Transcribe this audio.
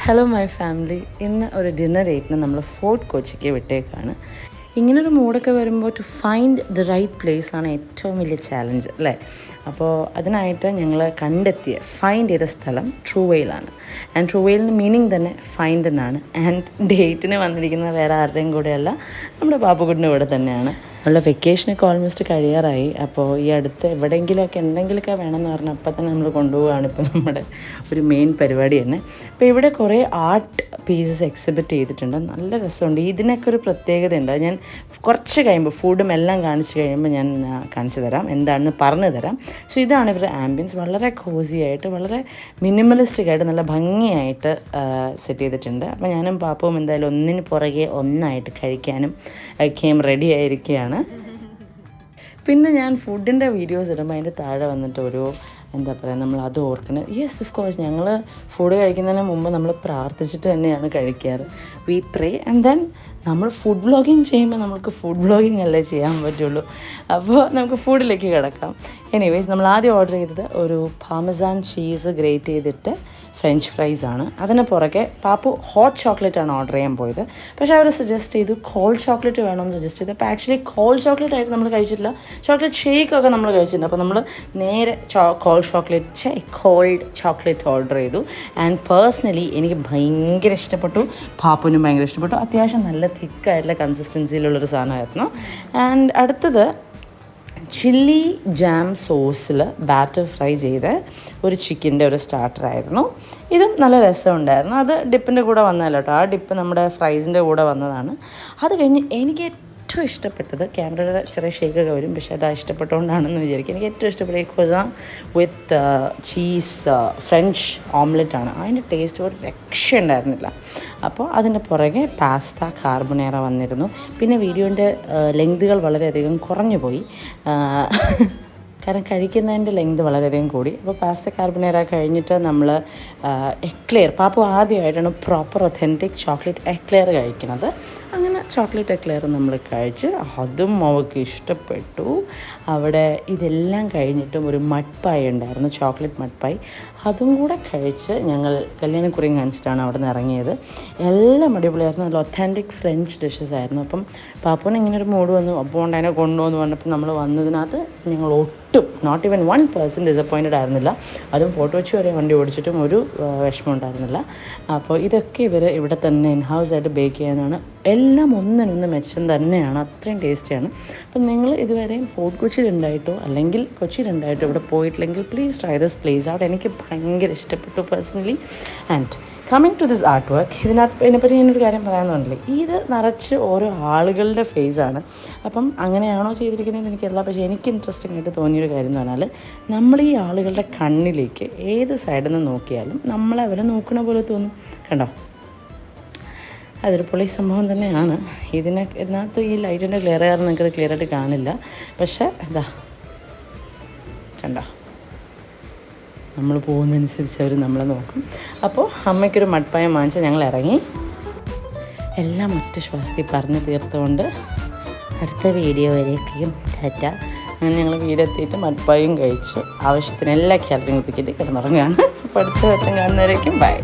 Hello my family ഇന്ന് ഒരു dinner ഡേറ്റിന് നമ്മൾ ഫോർട്ട് കൊച്ചിക്ക് വിട്ടേക്കാണ്. ഇങ്ങനൊരു മൂഡൊക്കെ വരുമ്പോൾ to find the right place ആണ് ഏറ്റവും വലിയ ചാലഞ്ച് അല്ലേ? അപ്പോൾ അതിനായിട്ട് ഞങ്ങൾ കണ്ടെത്തിയ ഫൈൻഡ് ചെയ്ത സ്ഥലം ട്രൂവെയിലാണ് ആൻഡ് ട്രൂവെയിലിന് മീനിങ് തന്നെ ഫൈൻഡ് എന്നാണ്. ആൻഡ് ഡേറ്റിന് വന്നിരിക്കുന്ന വേറെ ആരുടെയും കൂടെയല്ല. നമ്മുടെ ബാബുകുട്ടിന്റെ ഇവിടെ തന്നെയാണ്. നമ്മളെ വെക്കേഷനൊക്കെ ഓൾമോസ്റ്റ് കഴിയാറായി. അപ്പോൾ ഈ അടുത്ത് എവിടെയെങ്കിലുമൊക്കെ എന്തെങ്കിലുമൊക്കെ വേണമെന്ന് പറഞ്ഞാൽ അപ്പം തന്നെ നമ്മൾ കൊണ്ടുപോവുകയാണ് ഇപ്പോൾ നമ്മുടെ ഒരു മെയിൻ പരിപാടി തന്നെ. അപ്പോൾ ഇവിടെ കുറേ ആർട്ട് പീസസ് എക്സിബിറ്റ് ചെയ്തിട്ടുണ്ട്. നല്ല രസമുണ്ട്. ഇതിനൊക്കെ ഒരു പ്രത്യേകതയുണ്ട്. ഞാൻ കുറച്ച് കഴിയുമ്പോൾ ഫുഡും എല്ലാം കാണിച്ചു കഴിയുമ്പോൾ ഞാൻ കാണിച്ചു തരാം. എന്താണെന്ന് പറഞ്ഞു തരാം. സോ ഇതാണ് ഇവരുടെ ആംബിയൻസ് വളരെ കോസി ആയിട്ട് വളരെ മിനിമലിസ്റ്റിക് ആയിട്ട് നല്ല ഭംഗിയായിട്ട് സെറ്റ് ചെയ്തിട്ടുണ്ട്. അപ്പോൾ ഞാനും പാപ്പവും എന്തായാലും ഒന്നിന് പുറകെ ഒന്നായിട്ട് കഴിക്കാനും ഒക്കെയും റെഡി ആയിരിക്കുകയാണ്. പിന്നെ ഞാൻ ഫുഡിന്റെ വീഡിയോസ് ഇടുമ്പോൾ അതിന്റെ താഴെ വന്നിട്ട് ഒരു എന്താ പറയുക നമ്മൾ അത് ഓർക്കണം. യെസ് ഓഫ് കോഴ്സ് ഞങ്ങൾ ഫുഡ് കഴിക്കുന്നതിന് മുമ്പ് നമ്മൾ പ്രാർത്ഥിച്ചിട്ട് തന്നെയാണ് കഴിക്കാറ്. വി പ്രേ ആൻഡ് ദെൻ നമ്മൾ ഫുഡ് വ്ളോഗിങ് ചെയ്യുമ്പോൾ നമുക്ക് ഫുഡ് വ്ളോഗിങ് അല്ലേ ചെയ്യാൻ പറ്റുള്ളൂ. അപ്പോൾ നമുക്ക് ഫുഡിലേക്ക് കിടക്കാം. എനിവേസ് നമ്മൾ ആദ്യം ഓർഡർ ചെയ്തത് ഒരു പാമസാൻ ചീസ് ഗ്രേറ്റ് ചെയ്തിട്ട് ഫ്രഞ്ച് ഫ്രൈസ് ആണ്. അതിന് പുറകെ പാപ്പു ഹോട്ട് ചോക്ലേറ്റ് ആണ് ഓർഡർ ചെയ്യാൻ പോയത്. പക്ഷേ അവർ സജസ്റ്റ് ചെയ്തു കോൾഡ് ചോക്ലേറ്റ് വേണമെന്ന് സജസ്റ്റ് ചെയ്തു. അപ്പോൾ ആക്ച്വലി കോൾഡ് ചോക്ലേറ്റ് ആയിട്ട് നമ്മൾ കഴിച്ചിട്ടില്ല. ചോക്ലേറ്റ് ഷേക്ക് ഒക്കെ നമ്മൾ കഴിച്ചിട്ടുണ്ട്. അപ്പോൾ നമ്മൾ നേരെ ചോ കോൾഡ് ചോക്ലേറ്റ് ചേ കോൾഡ് ചോക്ലേറ്റ് ഓർഡർ ചെയ്തു. ആൻഡ് പേഴ്സണലി എനിക്ക് ഭയങ്കര ഇഷ്ടപ്പെട്ടു. പാപ്പനും ഭയങ്കര ഇഷ്ടപ്പെട്ടു. അത്യാവശ്യം നല്ല തിക്കായിട്ടുള്ള കൺസിസ്റ്റൻസിയിലുള്ളൊരു സാധനമായിരുന്നു. ആൻഡ് അടുത്തത് ചില്ലി ജാം സോസിൽ ബാറ്റർ ഫ്രൈ ചെയ്ത ഒരു ചിക്കന്റെ ഒരു സ്റ്റാർട്ടറായിരുന്നു ഇതും നല്ല രസമുണ്ടായിരുന്നു. അത് ഡിപ്പിന്റെ കൂടെ വന്നതല്ല കേട്ടോ. ആ ഡിപ്പ് നമ്മുടെ ഫ്രൈസിന്റെ കൂടെ വന്നതാണ്. അത് കഴിഞ്ഞ് എനിക്ക് ഏറ്റവും ഇഷ്ടപ്പെട്ടത് ക്യാമറയുടെ ചെറിയ ഷേക്കൊക്കെ വരും പക്ഷേ അത് ഇഷ്ടപ്പെട്ടുകൊണ്ടാണെന്ന് വിചാരിക്കും. എനിക്ക് ഏറ്റവും ഇഷ്ടപ്പെട്ട ഈ കൊസ വിത്ത് ചീസ് ഫ്രഞ്ച് ഓംലെറ്റ് ആണ്. അതിന്റെ ടേസ്റ്റ് ഒരു രക്ഷ ഉണ്ടായിരുന്നില്ല അപ്പോൾ അതിന്റെ പുറകെ പാസ്ത കാർബണേറ വന്നിരുന്നു. പിന്നെ വീഡിയോന്റെ ലെങ്തുകൾ വളരെയധികം കുറഞ്ഞു പോയി. കാരണം കഴിക്കുന്നതിന്റെ ലെങ്ത് വളരെയധികം കൂടി. അപ്പോൾ പാസ്ത കാർബണേറ കഴിഞ്ഞിട്ട് നമ്മൾ എക്ലെയർ പാപ്പു ആദ്യമായിട്ടാണ് പ്രോപ്പർ ഒത്തന്റിക് ചോക്ലേറ്റ് എക്ലെയർ കഴിക്കുന്നത്. അങ്ങനെ ചോക്ലേറ്റ് എക്ലെയർ നമ്മൾ കഴിച്ച് അതും അവൾക്ക് ഇഷ്ടപ്പെട്ടു. അവിടെ ഇതെല്ലാം കഴിഞ്ഞിട്ടും ഒരു മട്പായി ഉണ്ടായിരുന്നു ചോക്ലേറ്റ് മട്പായി അതും കൂടെ കഴിച്ച് ഞങ്ങൾ കല്യാണക്കുറിയും കാണിച്ചിട്ടാണ് അവിടെ നിന്ന് ഇറങ്ങിയത്. എല്ലാം അടിപൊളിയായിരുന്നു. നല്ല ഒത്തന്റിക് ഫ്രഞ്ച് ഡിഷസ് ആയിരുന്നു. അപ്പം പാപ്പുവിന് ഇങ്ങനെ ഒരു മൂഡ് വന്നു. അപ്പോൾ കൊണ്ട് അതിനെ കൊണ്ടുവന്ന് പറഞ്ഞപ്പോൾ നമ്മൾ വന്നതിനകത്ത് ഞങ്ങൾ ഒട്ടും not even one person disappointed ആയിരുന്നില്ല. അതും ഫോട്ടോ വെച്ച് വരെ വണ്ടി ഓടിച്ചിട്ടും ഒരു വിഷമം ഉണ്ടായിരുന്നില്ല. അപ്പോൾ ഇതൊക്കെ ഇവർ ഇവിടെ തന്നെ ഇൻ ഹൗസ് ആയിട്ട് ബേക്ക് ചെയ്യുന്നതാണ് എല്ലാം ഒന്നിനൊന്ന് മെച്ചം തന്നെയാണ്. അത്രയും ടേസ്റ്റിയാണ് അപ്പം നിങ്ങൾ ഇതുവരെയും ഫോർട്ട് കൊച്ചിയിലുണ്ടായിട്ടോ അല്ലെങ്കിൽ കൊച്ചിയിലുണ്ടായിട്ടോ ഇവിടെ പോയിട്ടില്ലെങ്കിൽ പ്ലീസ് ട്രൈ ദിസ് പ്ലേസ് അവിടെ എനിക്ക് ഭയങ്കര ഇഷ്ടപ്പെട്ടു personally and coming to this art work ഇതിനകത്ത് ഇതിനെപ്പറ്റി ഞാനൊരു കാര്യം പറയാമെന്നുണ്ടല്ലേ ഇത് നിറച്ച് ഓരോ ആളുകളുടെ ഫേസ് ആണ്. അപ്പം അങ്ങനെയാണോ ചെയ്തിരിക്കുന്നതെന്ന് എനിക്കറിയില്ല. പക്ഷേ എനിക്ക് ഇൻട്രസ്റ്റിംഗ് ആയിട്ട് തോന്നിയൊരു കാര്യം എന്ന് പറഞ്ഞാൽ നമ്മൾ ഈ ആളുകളുടെ കണ്ണിലേക്ക് ഏത് സൈഡിൽ നിന്ന് നോക്കിയാലും നമ്മളെ അവരെ നോക്കണ പോലെ തോന്നും. കണ്ടോ? അതൊരു പൊളി സംഭവം തന്നെയാണ്. ഇതിനെ ഇതിനകത്ത് ഈ ലൈറ്റിന്റെ ക്ലിയർ കാരണം നിങ്ങൾക്കത് ക്ലിയർ ആയിട്ട് കാണില്ല. പക്ഷേ എന്താ കണ്ടോ? നമ്മൾ പോകുന്നതനുസരിച്ച് അവർ നമ്മളെ നോക്കും. അപ്പോൾ അമ്മയ്ക്കൊരു മഡ്പായം വാങ്ങിച്ച് ഞങ്ങൾ ഇറങ്ങി എല്ലാം ഒറ്റ ശ്വാസത്തിൽ പറഞ്ഞു തീർത്തുകൊണ്ട് അടുത്ത വീഡിയോ വരേക്കും. ടാറ്റ. അങ്ങനെ ഞങ്ങൾ വീടെത്തിയിട്ട് മട്പായും കഴിച്ചു. ആവശ്യത്തിന് എല്ലാ കാലറിയും കുത്തിക്കിട്ട് കിടന്നുറങ്ങുകയാണ് അപ്പോൾ അടുത്ത വട്ടം കാണുന്നവരേക്കും ബൈ.